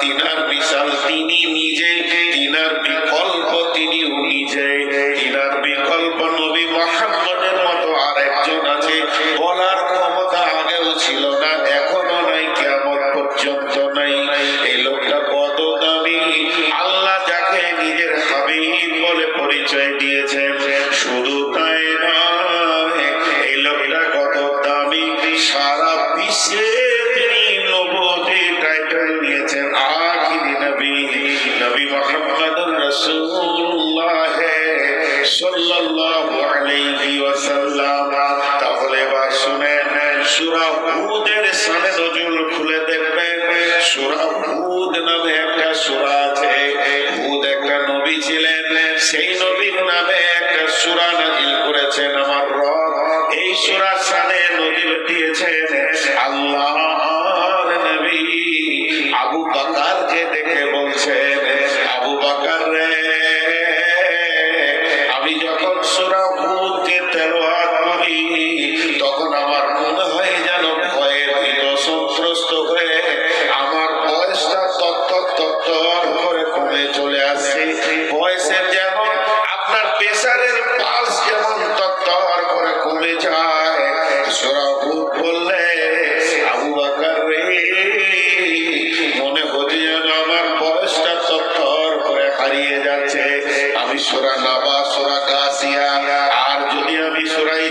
তিনার বিশাল তিনি নিজে তিনার বিকল্প তিনি নিজে তিনার বিকল্প তাহলে বা শুনেন, সূরা হুদের নজুল খুলে দেখবেন, সূরা হুদ নামে একটা সূরা আছে। হুদ একটা নবী ছিলেন, সেই নবীর নামে একটা সূরা নাজিল করেছেন আমার রব। এই সূরা সানে যখন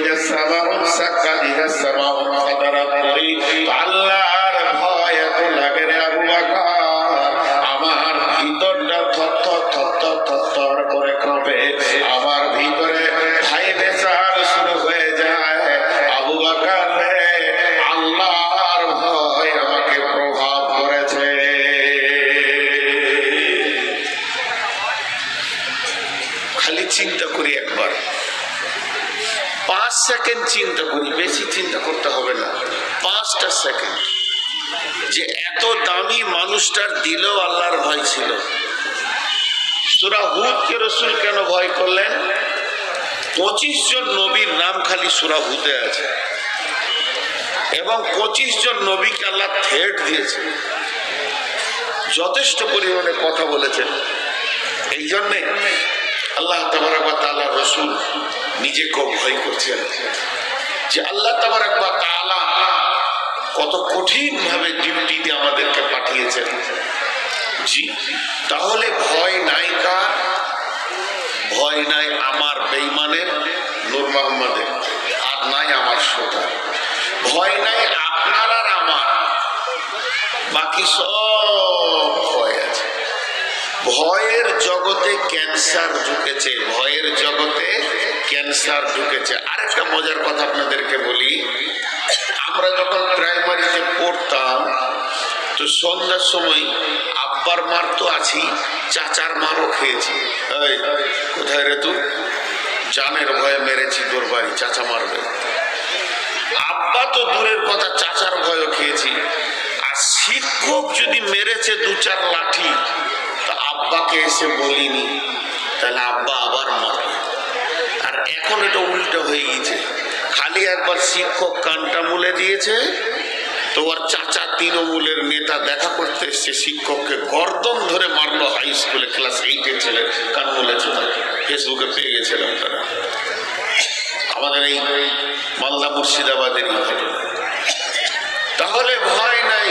সোরাই সামাউন সাক্কা দিহা সামাউন ফাদারা করি সেকেন্ড চিন্তা করি, বেশি চিন্তা করতে হবে না। পাঁচটা সেকেন্ড। যে এত দামি মানুষটার দিলেও আল্লাহর ভয় ছিল। সুরা হুদকে রসুল কেন ভয় করলেন? পঁচিশ জন নবীর নাম খালি সুরা হুদে আছে। এবং পঁচিশ জন নবীকে আল্লাহ থ্রেট দিয়েছে। যথেষ্ট পরিমাণে কথা বলেছেন। এই জন্যে আল্লাহ তালা রসুল নিজেকেও ভয় করছেন যে আল্লাহ তালা কত কঠিন ভাবে ডিউটিতে আমাদেরকে পাঠিয়েছেন। জি, তাহলে ভয় নাই কার? ভয় নাই আমার বেইমানের নূর মোহাম্মদের আর নাই আমার সোটা ভয় নাই আপনার আর আমার। বাকি সব ভয় ভয়ের জগতে ক্যান্সার ঢুকেছে, ভয়ের জগতে ক্যান্সার ঢুকেছে। আরেকটা মজার কথা আপনাদেরকে বলি, আমরা যখন প্রাইমারিতে পড়তাম, তো সন্ধ্যার সময় আব্বার মার তো আছি, চাচার মারও খেয়েছি। কোথায় রে তুই? জানের ভয়ে মেরেছি তোর বাড়ি, চাচা মারবে। আব্বা তো দূরের কথা, চাচার ভয়ও খেয়েছি। আর শিক্ষক যদি মেরেছে দু চার লাঠি তা আব্বাকে এসে বলিনি, তাহলে আব্বা আবার মারবে আর এখন এটা উল্টো হয়ে গেছে। খালি একবার শিক্ষক কানটা মুলে দিয়েছে, তো ওর চাচা তৃণমূলের নেতা দেখা করতে এসছে, শিক্ষককে গর্দন ধরে মারলো হাই স্কুলে ক্লাস এইটের ছেলে, কান মুলেছে ফেসবুকে পেয়ে গেছিলাম তারা। আমাদের এই মালদা মুর্শিদাবাদের তাহলে ভয় নাই।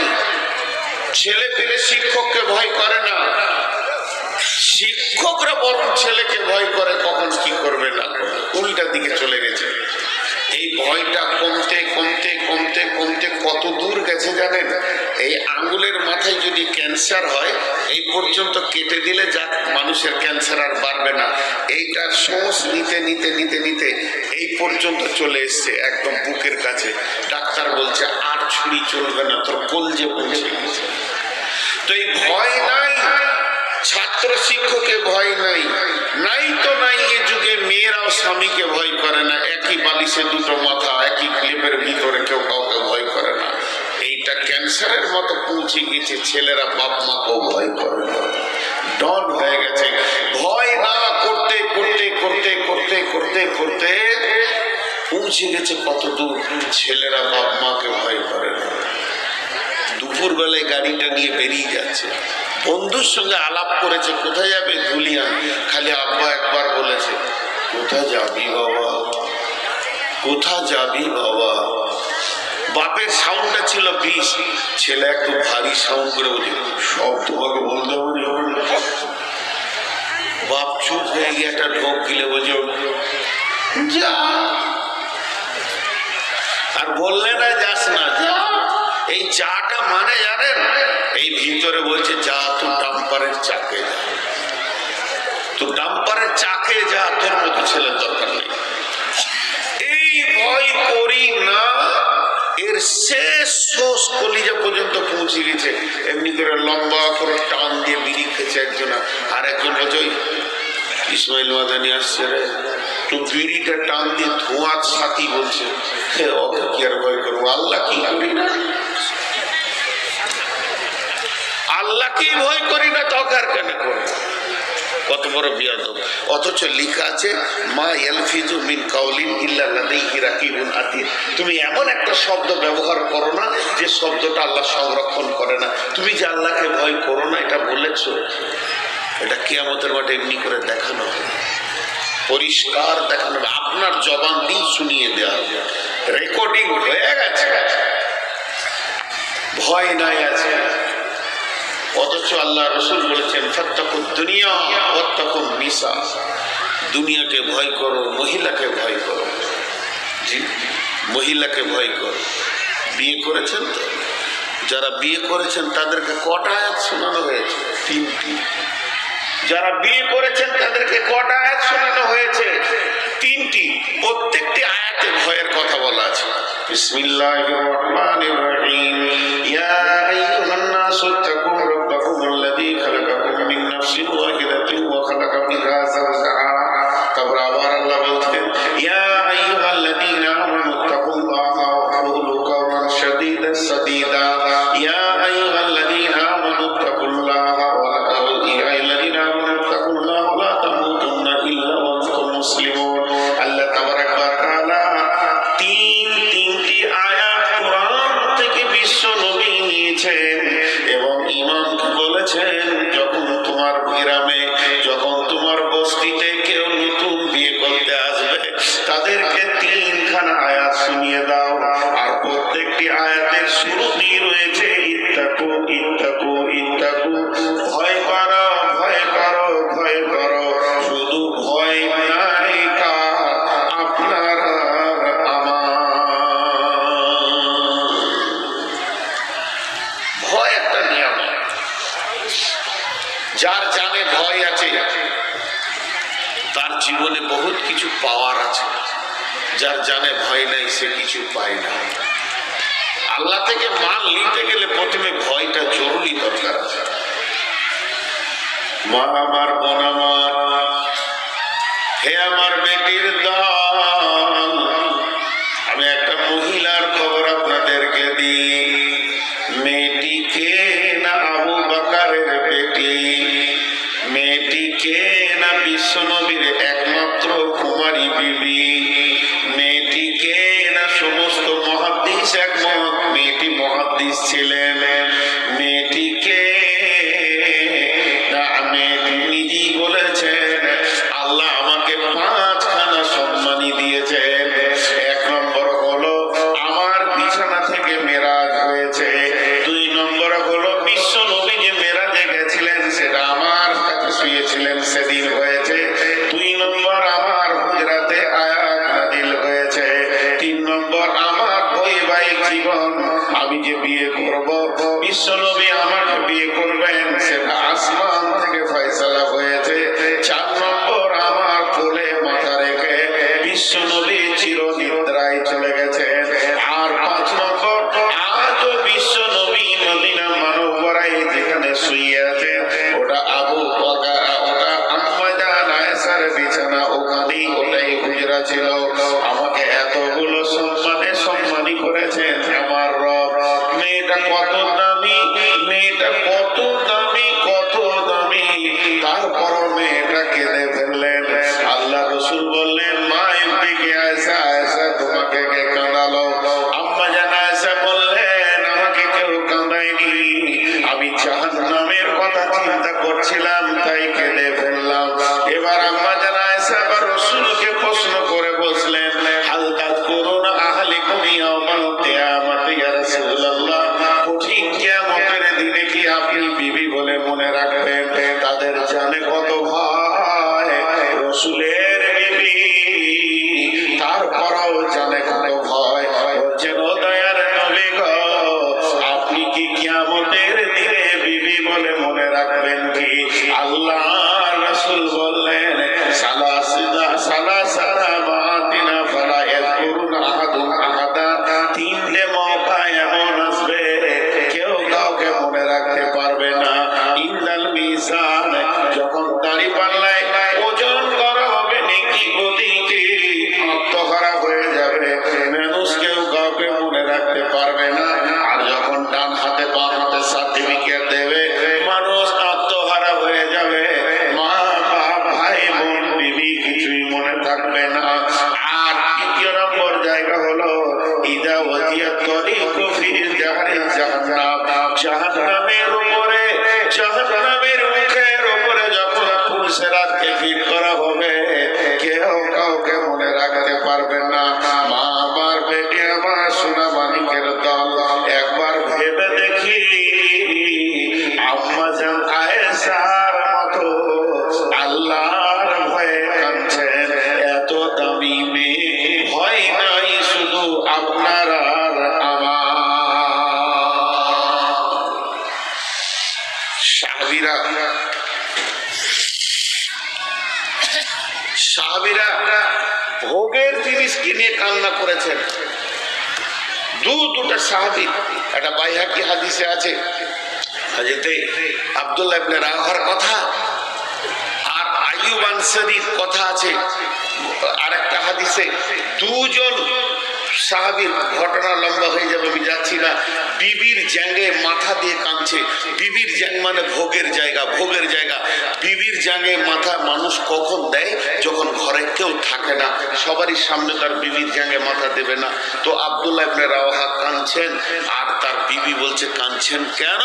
ছেলে পেলে শিক্ষককে ভয় করে না। শিক্ষকরা বরং ছেলেকে ভয় করে, কখন কি করবে না? উল্টা দিকে চলে গেছে। এই ভয়টা কমতে কমতে কমতে কমতে কত দূর গেছে জানেন? এই আঙ্গুলের মাথায় যদি ক্যান্সার হয়, এই পর্যন্ত কেটে দিলে যা মানুষের ক্যান্সার আর বাড়বে না। এইটার সোঁস নিতে নিতে নিতে নিতে এই পর্যন্ত চলে এসছে একদম বুকের কাছে। ডাক্তার বলছে, আর ছুরি চলবে না, তোর কলজে পৌঁছে গেছে। তো এই ভয় নাই। ছাত্র শিক্ষকে ভয় নাই। নাই তো নাই এ যুগে মেয়েরাও স্বামীকে ভয় করে না। একই বালিশে দুটো মাথা, একই ক্লিপের ভিতরে কেউ কাউকে ভয় করে না। এইটা ক্যান্সারের মতো পৌঁছে গেছে, ছেলেরা বাপ মাকেও ভয় করে না। ডন হয়ে গেছে। ভয় না করতে করতে করতে করতে করতে করতে পৌঁছে গেছে কত দূর। ছেলেরা বাপ মাকে ভয় করে না। দুপুর বেলায় গাড়িটা নিয়ে বেরিয়ে যাচ্ছে। বন্ধুর সঙ্গে আলাপ করেছে, কোথায় যাবে ধুলিয়ান খালি আব্বা একবার বলেছে, কোথায় যাবি বাবা? কোথা যাবি বাবা? বাপের সাউন্ডটা ছিল বিষ। ছেলে একটু ভারী সাউন্ড করে বলছে, সব তোমাকে বলতে হবে বাপ চুপ হয়ে গিয়ে একটা ঢোক গিলে বলছে, যা। আর বললে না, যাস না এই যাটা মানে জানেন? এই ভিতরে বলছে, যা তুই ডাম্পারের চাকে যা। তুই ডাম্পারের চাকে যা, তোর মতো ছেলের দরকার নেই। এই ভয় করি না, এর শেষ শোষ কলিজা পর্যন্ত পৌঁছে গেছে। এমনি করে লম্বা করে টান দিয়ে বিড়ি খেয়েছে একজন। আর একজন ইসমাইল মাদানি আসছে রে। তো বিড়িটা টান দিয়ে ধোঁয়ার সাথী বলছে। ওকে কি আর ভয় করব? আল্লাহ কি করি না? আল্লাহকেই ভয় করি না তোকে আর কেন করব কত বড় বিয়াদব। অথচ লেখা আছে, মা ইয়ালফিজু মিন কাউলিন ইল্লা লাদাইহি রাকিবুন আতিদ তুমি এমন একটা শব্দ ব্যবহার করো না যে শব্দটা আল্লাহ সংরক্ষণ করে না। তুমি যে আল্লাহকে ভয় করো না, এটা বলেছ? এটা কিয়ামতের মাঠে এমনি করে দেখানো হবে। পরিষ্কার দেখানো হবে। আপনার জবান দিয়ে শুনিয়ে দেওয়া হবে। রেকর্ডিং হয়ে গেছে। ভয় নাই আছে। অথচ আল্লাহ রসুল বলেছেন ফত্তাকুন দুনিয়া ওয়াত্তাকুন নিসা দুনিয়াকে ভয় করো, মহিলাকে ভয় করো। জি, মহিলাকে ভয় করো। বিয়ে করেছেন তো? যারা বিয়ে করেছেন, তাদেরকে কটা আয়াত শোনানো হয়েছে? তিনটি। যারা বিয়ে করেছেন, তাদেরকে কটা আয়াত শোনানো হয়েছে? তিনটি। প্রত্যেকটি আয়াতে ভয়ের কথা বলা আছে। বিসমিল্লাহির রহমানির রহিম। ইয়া আইয়ুহান নাসু তাকু الذي خلقكم من نفس واحدة وخلق منها زوجها আয়াতের শুরুতেই রয়েছে। ইত্তাকু ইত্তাকু ইত্তাকু ভয় করো ভয় করো ভয় করো শুধু ভয় নাই আপনার ভয় একটা নিয়ম। যার জানে ভয় আছে, তার জীবনে বহুত কিছু পাওয়ার আছে। যার জানে ভয় নাই, সে কিছু পায় না। আল্লাহ থেকে মাল নিতে গেলে প্রথমে ভয়টা জরুরি দরকার আছে। মা আমার বোন আমার হে আমার ছিলেন রসুল বললেন তারপরও জানে সাহাবি, একটা বাইহাকি হাদিসে আছে যেতে আবদুল্লাহ ইবনে রাহার কথা আর আইয়ুব আনসারির কথা আছে। আর একটা হাদিসে, দুজন সাহাবীর ঘটনা লম্বা হয়ে যাবে আমি যাচ্ছি না বিবির জ্যাঙ্গে মাথা দিয়ে কাঁদছে। বিবির জ্যাং মানে ভোগের জায়গা ভোগের জায়গা। বিবির জ্যাঙ্গে মাথা মানুষ কখন দেয়? যখন ঘরে কেউ থাকে না। সবারই সামনে তার বিবির জ্যাঙ্গে মাথা দেবে না। তো আব্দুল্লাহ ইবনে রাওয়াহা কাঁদছেন আর তার বিবি বলছে, কাঁদছেন কেন?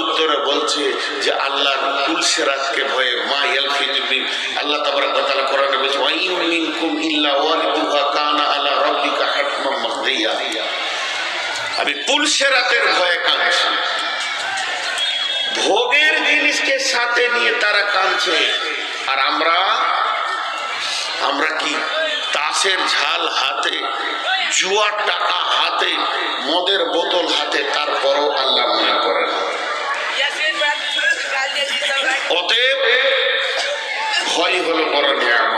উত্তরে বলছে যে আল্লাহ তুলসেরাতকে ভয়ে মা ইয়ালফিজুল আল্লাহ তাবারাক ওয়া তাআলা কোরআনে বলছে ইল্লা ওয়ালিদুহা কানা আলা রাব্বিকা আমি পুলসেরাতের ভয়ে কাঁদছি। ভোগের জিনিসকে সাথে নিয়ে তারা কাঁদছে। আর আমরা আমরা কি তাসের ঝাল হাতে, জুয়ার টাকা হাতে, মদের বোতল হাতে, তারপরও আল্লাহ মনে করেন? অতএব ভয় হলো বড় নিয়ামত।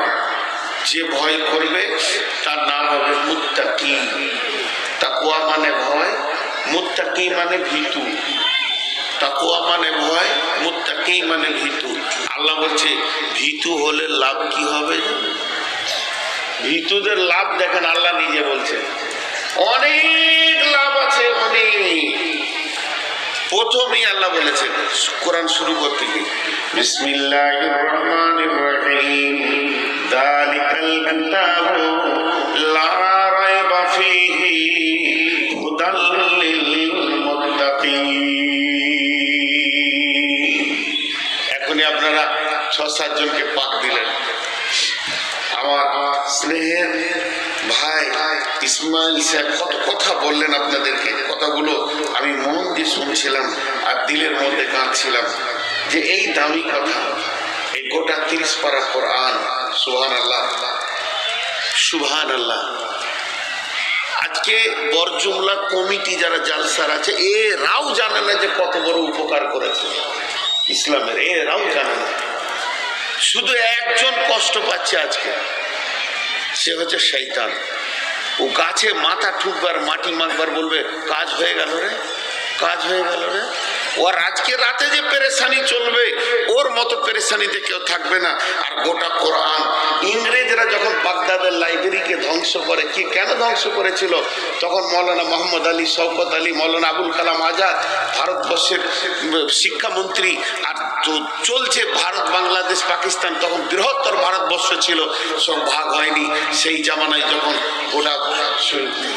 যে ভয় করবে, তার নাম হবে মুত্তাকি। তাকুয়া মানে ভয়, মুত্তাকি মানে ভীতু। তাকুয়া মানে ভয়, মুত্তাকি মানে ভীতু। আল্লাহ বলছে, ভীতু হলে লাভ কি হবে? ভীতুদের লাভ দেখেন আল্লাহ নিজে বলছেন। অনেক লাভ আছে, অনেক। প্রথমেই আল্লাহ বলেছেন, কোরআন শুরু করতে গিয়ে, বিসমিল্লাহির রহমানির রহিম। এখনই আপনারা ছ সাতজনকে পাক দিলেন। আমার স্নেহের ভাই ইসমাইল সাহেব কত কথা বললেন আপনাদেরকে, কথাগুলো আমি মন দিয়ে শুনছিলাম আর দিলের মধ্যে কাঁদছিলাম যে এই দামি কথা গোটা তিরিশ পারা কোরআন সুহান আল্লাহ সুহান আল্লাহ আজকে বরজুমলা কমিটি যারা জালসার আছে এরাও জানে না যে কত বড় উপকার করেছে ইসলামের। এরাও জানে না। শুধু একজন কষ্ট পাচ্ছে আজকে। সে হচ্ছে শৈতান ও গাছে মাথা ঠুকবার মাটি মাখবার বলবে, কাজ হয়ে গেল রে, কাজ হয়ে গেল রে। ওর আজকে রাতে যে পেরেশানি চলবে, ওর মতো পেরেশানিতে কেউ থাকবে না। আর গোটা কোরআন, ইংরেজরা যখন বাগদাদের লাইব্রেরিকে ধ্বংস করে, কি কেন ধ্বংস করেছিল? তখন মৌলানা মোহাম্মদ আলী, শওকত আলী, মৌলানা আবুল কালাম আজাদ ভারতবর্ষের শিক্ষামন্ত্রী আর চলছে ভারত, বাংলাদেশ, পাকিস্তান তখন বৃহত্তর ভারতবর্ষ ছিল সব ভাগ হয়নি। সেই জামানায় যখন ওটা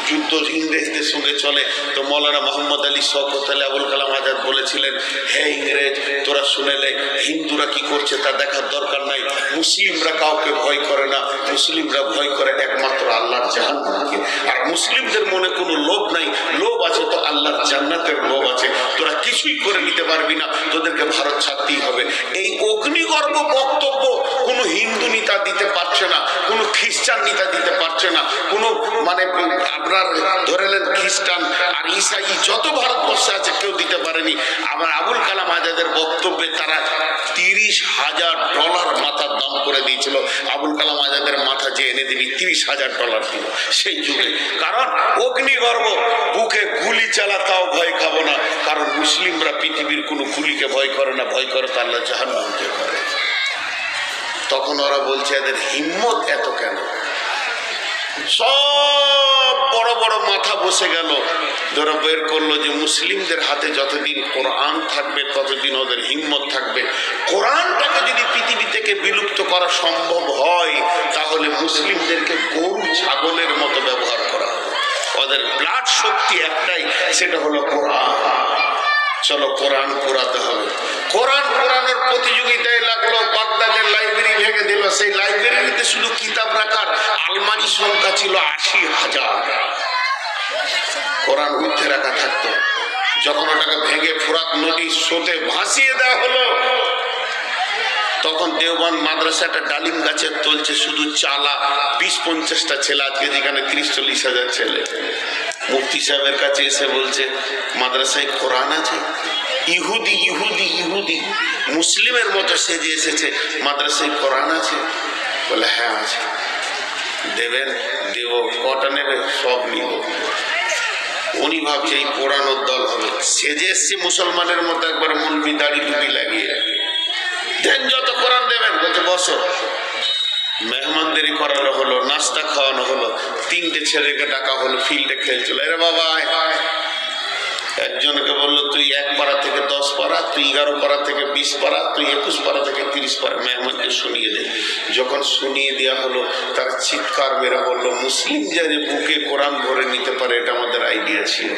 যুদ্ধ ইংরেজদের সঙ্গে চলে, তো মৌলানা মোহাম্মদ আলী শওকত আলী আবুল কালাম আজাদ বলেছিলেন, হে ইংরেজ, তোরা শুনেলে হিন্দুরা কি করছে তা দেখার দরকার নাই। মুসলিমরা কাউকে ভয় করে না, মুসলিমরা ভয় করে একমাত্র আল্লাহর জাহান্নামকে। আর মুসলিমদের মনে কোনো লোভ নাই, লোভ আছে তো আল্লাহর জান্নাতের লোভ আছে। তোরা কিছুই করে নিতে পারবি না। তোদেরকে ভারত ছাড়তেই হবে। এই অগ্নিগর্ভ বক্তব্য কোনো হিন্দু নেতা দিতে পারছে না, কোনো খ্রিস্টান নেতা দিতে পারছে না, কোনো মানে আপনার ধরে নেন খ্রিস্টান আর ইসাই, যত ভারতবর্ষে আছে কেউ দিতে পারেনি। আবার আবুল কালাম আজাদের বক্তব্যে তারা তিরিশ হাজার ডলার মাথার দাম করে দিয়েছিল। আবুল কালাম আজাদের মাথা যে এনে দিবি, তিরিশ হাজার ডলার দিল সেই যুগে। কারণ অগ্নিগর্ভ, বুকে গুলি চালা, তাও ভয় খাব না। কারণ মুসলিমরা পৃথিবীর কোনো গুলিকে ভয় করে না, ভয় করে তো আল্লাহ জাহান্নামকে করে। তখন ওরা বলছে, এদের হিম্মত এত কেন? সব বড় বড় মাথা বসে গেল। ধরো বের করল যে মুসলিমদের হাতে যতদিন কোরআন থাকবে, ততদিন ওদের হিম্মত থাকবে। কোরআনটাকে যদি পৃথিবী থেকে বিলুপ্ত করা সম্ভব হয়, তাহলে মুসলিমদেরকে গরু, ছাগলের মতো ব্যবহার করা হবে। ওদের ব্লাড শক্তি একটাই, সেটা হলো কোরআন। চলো কোরআন পুরাতে হবে। কোরআন পুরানোর প্রতিযোগিতায় লাগল, বাগদাদের লাইব্রেরি ভেঙে দিল। সেই লাইব্রেরিতে শুধু কিতাব রাখার আলমারি সংখ্যা ছিল আশি হাজার। কোরআন উঠে রাখা থাকতো। যখন ওটাকে ভেঙে ফোরাত নদীর স্রোতে ভাসিয়ে দেওয়া হলো তখন দেওবান মাদ্রাসাটা ডালিম গাছে তুলছে শুধু চালা, বিশ পঞ্চাশটা ছেলে, আজকে যেখানে তিরিশ চল্লিশ হাজার ছেলে। মুফতি সাহেবের কাছে এসে বলছে, মাদ্রাসায় কোরআন আছে? ইহুদি ইহুদি ইহুদি। মুসলিমের মতো সেজে এসেছে, মাদ্রাসায় কোরআন আছে? বলে হ্যাঁ আছে। দেবেন, দেব, কটা নেবে? সব নিব। উনি ভাবছে, এই পোড়ানোর দল হবে। সেজে এসছে মুসলমানের মতো একবার মুলবি দাড়ি টুপি লাগিয়ে। দেন, যত কোরআন দেবেন, বলছে, বসো। মেহমানদারি করানো হলো, নাস্তা খাওয়ানো হলো, তিনটে ছেলেকে ডাকা হলো, ফিল্ডে খেলছিল। এরে বাবা। একজনকে বলল, তুই এক পাড়া থেকে দশ পাড়া, তুই এগারো পাড়া থেকে বিশ পাড়া, তুই একুশ পাড়া থেকে তিরিশ পাড়া। মেহমানকে শুনিয়ে দে। যখন শুনিয়ে দেওয়া হলো, তার চিৎকার মেরে বলল, মুসলিম যারে বুকে কোরআন ভরে নিতে পারে, এটা আমাদের আইডিয়া ছিল।